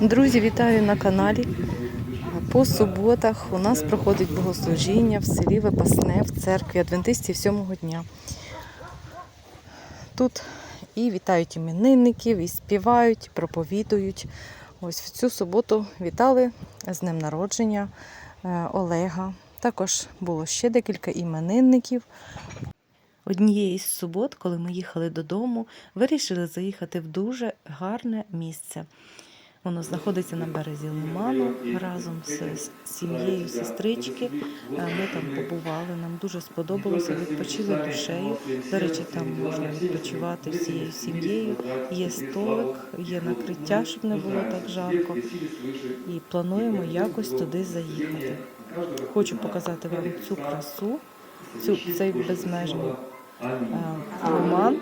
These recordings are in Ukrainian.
Друзі, вітаю на каналі. По суботах у нас проходить богослужіння в селі Випасне в церкві Адвентистів сьомого дня. Тут і вітають іменинників, і співають, і проповідують. Ось в цю суботу вітали з днем народження е, Олега. Також було ще декілька іменинників. Однієї з субот, коли ми їхали додому, вирішили заїхати в дуже гарне місце. Воно знаходиться на березі лиману разом з сім'єю сестрички. Е, Ми там побували, нам дуже сподобалося, відпочили душею. До речі, там можна відпочивати всією сім'єю. Є столик, є накриття, щоб не було так жарко. І плануємо якось туди заїхати. Хочу показати вам цю красу, цю цей безмежний е, лиман.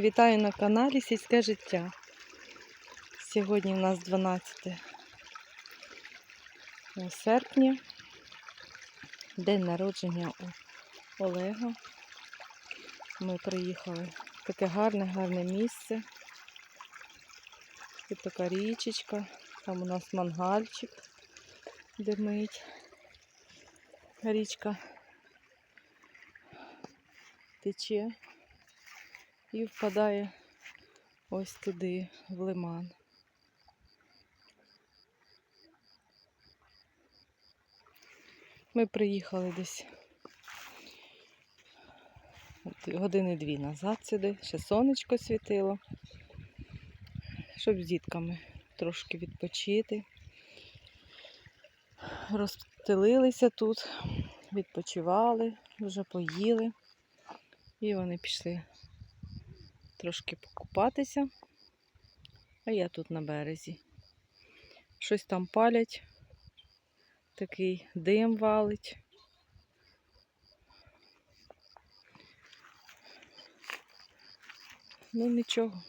Вітаю на каналі Сільське життя. Сьогодні у нас 12 серпня, день народження у Олега. Ми приїхали в таке гарне, гарне місце. Тут така річечка, там у нас мангальчик димить. Річка тече і впадає ось туди, в лиман. Ми приїхали десь години дві назад сюди, ще сонечко світило, щоб з дітками трошки відпочити. Розстелилися тут, відпочивали, вже поїли. І вони пішли трошки покупатися. А я тут на березі. Щось там палять, такий дим валить. Ну нічого.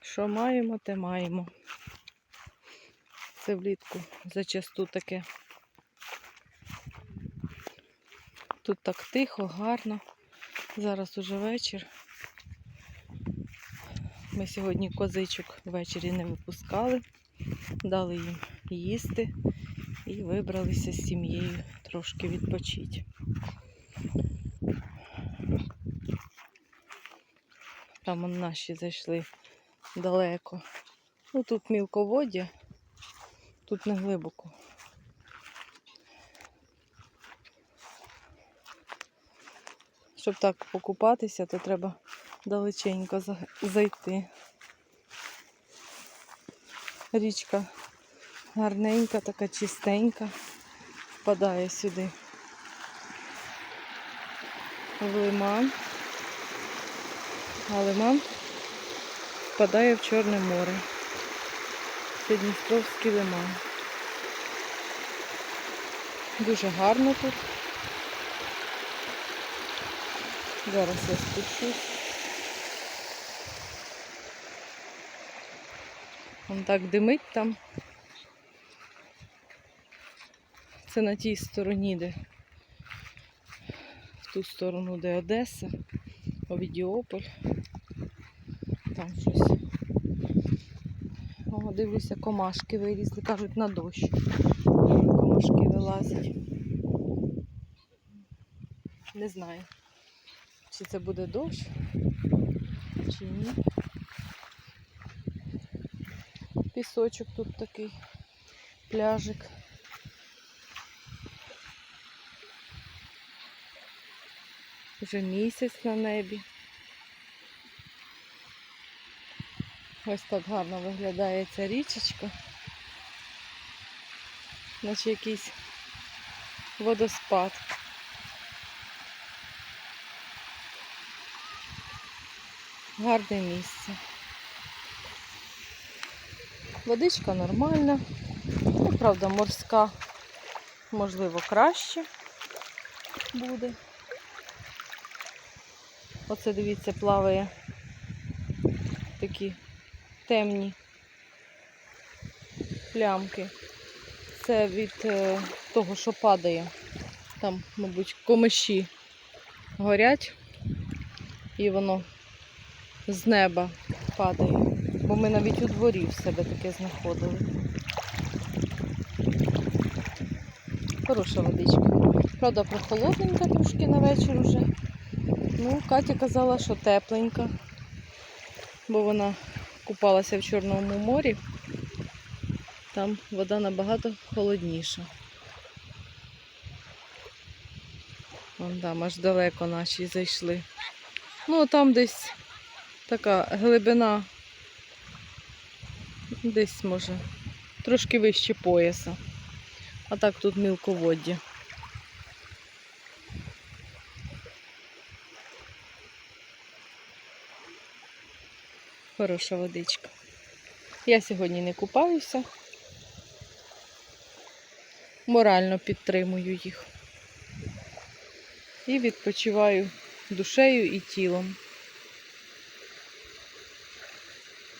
Що маємо, те маємо. Це влітку зачасту таке. Тут так тихо, гарно. Зараз уже вечір. Ми сьогодні козичок ввечері не випускали, дали їм їсти і вибралися з сім'єю трошки відпочити. Там наші зайшли далеко. Ну тут мілководдя, тут не глибоко. Щоб так покупатися, то треба далеченько зайти. Річка гарненька, така чистенька, впадає сюди в лиман. А лиман впадає в Чорне море. Це Дністровський лиман. Дуже гарно тут. Зараз я спущусь. Вон так димить там. Це на тій стороні, де в ту сторону, де Одеса, Овідіополь. Там щось. О, дивлюся, комашки вилізли, кажуть, на дощ. Комашки вилазять. Не знаю, чи це буде дощ, чи ні. Пісочок тут такий, пляжик. Вже місяць на небі. Ось так гарно виглядає ця річечка. Наче якийсь водоспад. Гарне місце. Водичка нормальна. Ну, правда, морська, можливо, краще буде. Оце, дивіться, плаває такі темні плямки. Це від е, того, що падає. Там, мабуть, комиші горять і воно з неба падає. Бо ми навіть у дворі в себе таке знаходили. Хороша водичка. Правда, прохолодненька трошки на вечір уже. Ну, Катя казала, що тепленька, бо вона купалася в Чорному морі. Там вода набагато холодніша. Вон там аж далеко наші зайшли. Ну, там десь така глибина, десь може, трошки вище пояса. А так тут мілководдя. Хороша водичка. Я сьогодні не купаюся. Морально підтримую їх. І відпочиваю душею і тілом.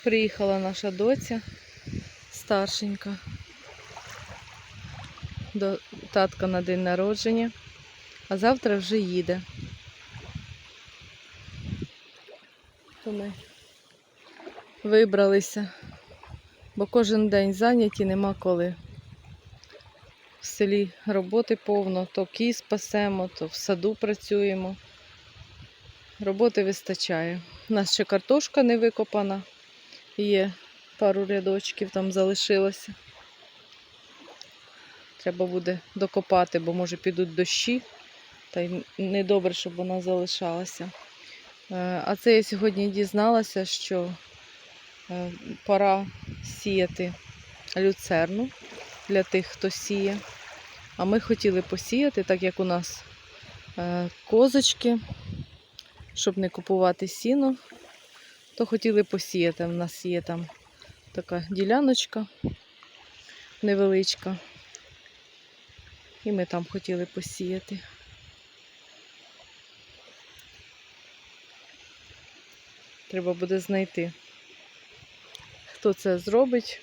Приїхала наша доця старшенька до татка на день народження, а завтра вже їде. То ми вибралися, бо кожен день зайняті, нема коли. В селі роботи повно, то кіз пасемо, то в саду працюємо. Роботи вистачає. У нас ще картошка не викопана. Є пару рядочків там залишилося. Треба буде докопати, бо може підуть дощі. Та й недобре, щоб вона залишалася. Е, А це я сьогодні дізналася, що е, пора сіяти люцерну для тих, хто сіє. А ми хотіли посіяти, так як у нас е, козочки, щоб не купувати сіно, то хотіли посіяти. У нас є там така діляночка невеличка. І ми там хотіли посіяти. Треба буде знайти, хто це зробить.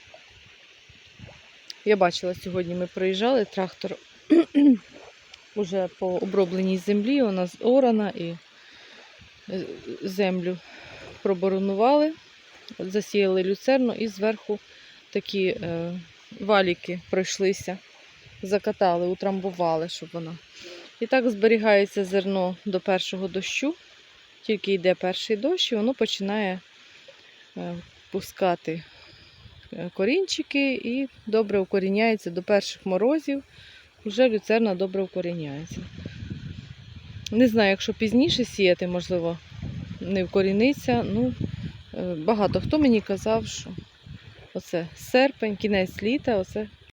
Я бачила сьогодні, ми проїжджали трактор уже по обробленій землі, вона зорана і е, землю проборонували, засіяли люцерну і зверху такі е, валіки пройшлися, закатали, утрамбували, щоб вона. І так зберігається зерно до першого дощу. Тільки йде перший дощ, і воно починає е, пускати е, корінчики і добре укоріняється до перших морозів. Вже люцерна добре укоріняється. Не знаю, якщо пізніше сіяти, можливо, не вкоріниться. Ну, е, багато хто мені казав, що оце серпень, кінець літа, оце